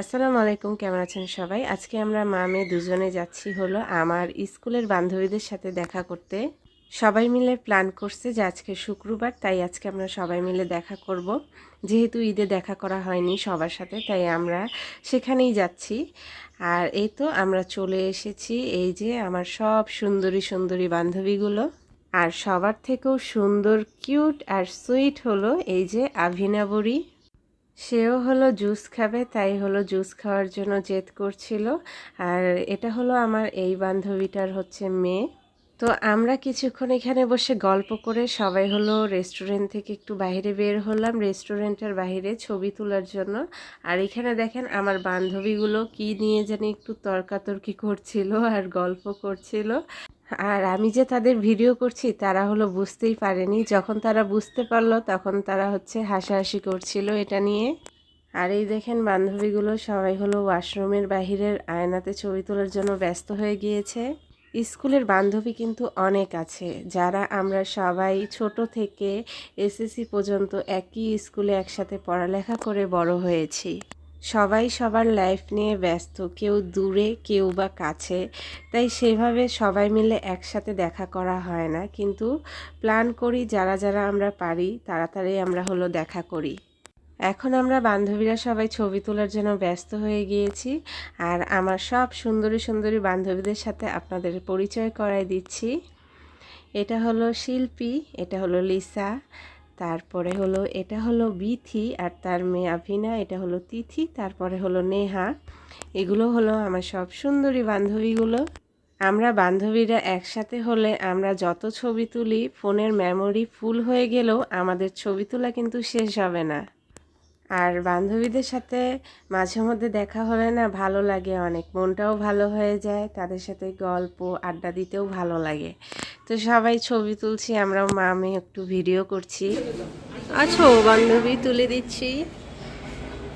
আসসালামু আলাইকুম, কেমন আছেন সবাই? আজকে আমরা মামে দুজনে যাচ্ছি হলো আমার স্কুলের বান্ধবীদের সাথে দেখা করতে। সবাই মিলে প্ল্যান করছে যে আজকে শুক্রবার, তাই আজকে আমরা সবাই মিলে দেখা করব। যেহেতু ঈদে দেখা করা হয়নি সবার সাথে, তাই আমরা সেখানেই যাচ্ছি। আর এই তো আমরা চলে এসেছি এই যে আমার সব সুন্দরী সুন্দরী বান্ধবীগুলো। আর সবার থেকেও সুন্দর কিউট আর সুইট হলো এই যে আভিনাবরী সেও হলো জুস খাবে, তাই হলো জুস খাওয়ার জন্য জেদ করছিল। আর এটা হলো আমার এই বান্ধবীটার হচ্ছে মেয়ে। তো আমরা কিছুক্ষণ এখানে বসে গল্প করে সবাই হলো রেস্টুরেন্ট থেকে একটু বাইরে বের হলাম রেস্টুরেন্টের বাইরে ছবি তোলার জন্য। আর এখানে দেখেন আমার বান্ধবীগুলো কি নিয়ে জানি একটু তর্কাতর্কি করছিল আর গল্প করছিল। আর আমি যে তাদের ভিডিও করছি, তারা হলো বুঝতেই পারেনি। যখন তারা বুঝতে পারল, তখন তারা হচ্ছে হাসাহাসি করছিল এটা নিয়ে। আর এই দেখেন বান্ধবীগুলো সবাই হলো ওয়াশরুমের বাহিরের আয়নাতে ছবি তোলার জন্য ব্যস্ত হয়ে গিয়েছে। স্কুলের বান্ধবী কিন্তু অনেক আছে, যারা আমরা সবাই ছোট থেকে এসএসসি পর্যন্ত একই স্কুলে একসাথে পড়ালেখা করে বড় হয়েছি। সবাই সবার লাইফ নিয়ে ব্যস্ত, কেউ দূরে, কেউ বা কাছে। তাই সেভাবে সবাই মিলে একসাথে দেখা করা হয় না। কিন্তু প্ল্যান করি যারা যারা আমরা পারি, তাড়াতাড়ি আমরা হলো দেখা করি। এখন আমরা বান্ধবীরা সবাই ছবি তোলার জন্য ব্যস্ত হয়ে গিয়েছি। আর আমার সব সুন্দরী সুন্দরী বান্ধবীদের সাথে আপনাদের পরিচয় করাই দিচ্ছি। এটা হলো শিল্পী, এটা হলো লিসা। তারপরে হলো, এটা হলো বিথি আর তার মেয়ে আভিনা, এটা হলো তিথি, তারপরে হলো নেহা। এগুলো হলো আমার সব সুন্দরী বান্ধবীগুলো। আমরা বান্ধবীরা একসাথে হলে আমরা যত ছবি তুলি, ফোনের মেমোরি ফুল হয়ে গেলেও আমাদের ছবি তোলা কিন্তু শেষ হবে না। আর বান্ধবীদের সাথে মাঝে মধ্যে দেখা হলে না ভালো লাগে অনেক। মনটাও ভালো হয়ে যায় তাদের সাথে গল্প আড্ডা দিতেও ভালো লাগে। তো সবাই ছবি তুলছি আমরাও মা আমি একটু ভিডিও করছি। আছো? বান্ধবী তুলে দিচ্ছি।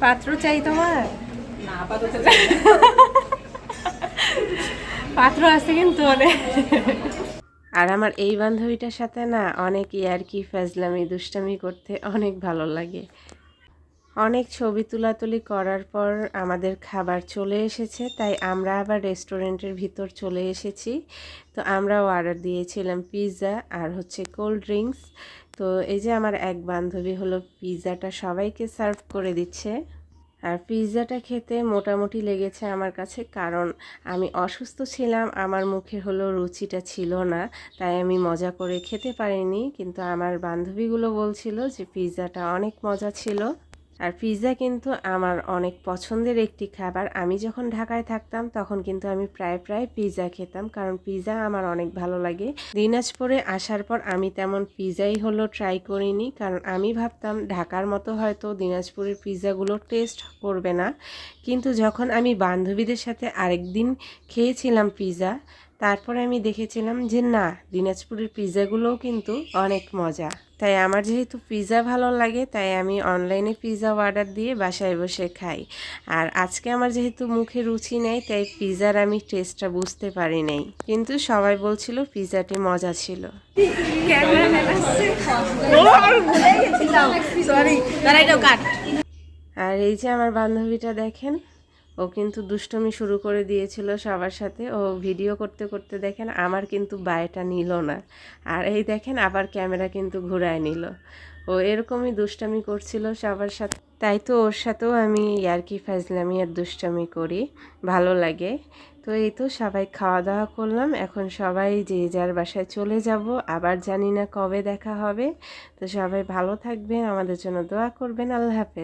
পাত্র চাই তোমার? পাত্র আছে কিন্তু অনেক। আর আমার এই বান্ধবীটার সাথে না অনেক ইয়ারকি ফাজলামি দুষ্টামি করতে অনেক ভালো লাগে। অনেক ছবি তুলাতুলি করার পর আমাদের খাবার চলে এসেছে, তাই আমরা আবার রেস্টুরেন্টের ভিতর চলে এসেছি। তো আমরাও অর্ডার দিয়েছিলাম পিৎজা আর হচ্ছে কোল্ড ড্রিঙ্কস। তো এই যে আমার এক বান্ধবী হলো পিৎজাটা সবাইকে সার্ভ করে দিচ্ছে। আর পিৎজাটা খেতে মোটামুটি লেগেছে আমার কাছে, কারণ আমি অসুস্থ ছিলাম, আমার মুখে হলো রুচিটা ছিল না, তাই আমি মজা করে খেতে পারিনি। কিন্তু আমার বান্ধবীগুলো বলছিল যে পিৎজাটা অনেক মজা ছিল। আর পিৎজা কিন্তু আমার অনেক পছন্দের একটি খাবার। আমি যখন ঢাকায় থাকতাম, তখন কিন্তু আমি প্রায় প্রায় পিৎজা খেতাম, কারণ পিৎজা আমার অনেক ভালো লাগে। দিনাজপুরে আসার পর আমি তেমন পিৎজাই হলো ট্রাই করিনি, কারণ আমি ভাবতাম ঢাকার মতো হয়তো দিনাজপুরের পিৎজাগুলো টেস্ট করবে না। কিন্তু যখন আমি বান্ধবীদের সাথে আরেকদিন খেয়েছিলাম পিৎজা, তারপরে আমি দেখেছিলাম যে না, দিনাজপুরের পিৎজাগুলোও কিন্তু অনেক মজা। তাই আমার যেহেতু পিৎজা ভালো লাগে তাই আমি অনলাইনে পিৎজা অর্ডার দিয়ে বাসায় বসে খাই। আর আজকে আমার যেহেতু মুখে রুচি নেই তাই পিৎজার আমি টেস্টটা বুঝতে পারি নাই। কিন্তু সবাই বলছিল পিৎজাটি মজা ছিল। আর এই যে আমার বান্ধবীটা দেখেন ও কিন্তু দুষ্টমি শুরু করে দিয়েছিল সবার সাথে। ও ভিডিও করতে করতে দেখেন আমার কিন্তু বায়টা নিল না। আর এই দেখেন আবার ক্যামেরা কিন্তু ঘুরায় নিল। ও এরকমই দুষ্টামি করছিল সবার সাথে। তাই তো ওর সাথেও আমি ইয়ার্কি ফাজলামি আর দুষ্টামি করি, ভালো লাগে। তো এই তো সবাই খাওয়া দাওয়া করলাম, এখন সবাই যে যার বাসায় চলে যাব, আবার জানি না কবে দেখা হবে। তো সবাই ভালো থাকবেন, আমাদের জন্য দোয়া করবেন, আল্লাহ হাফেজ।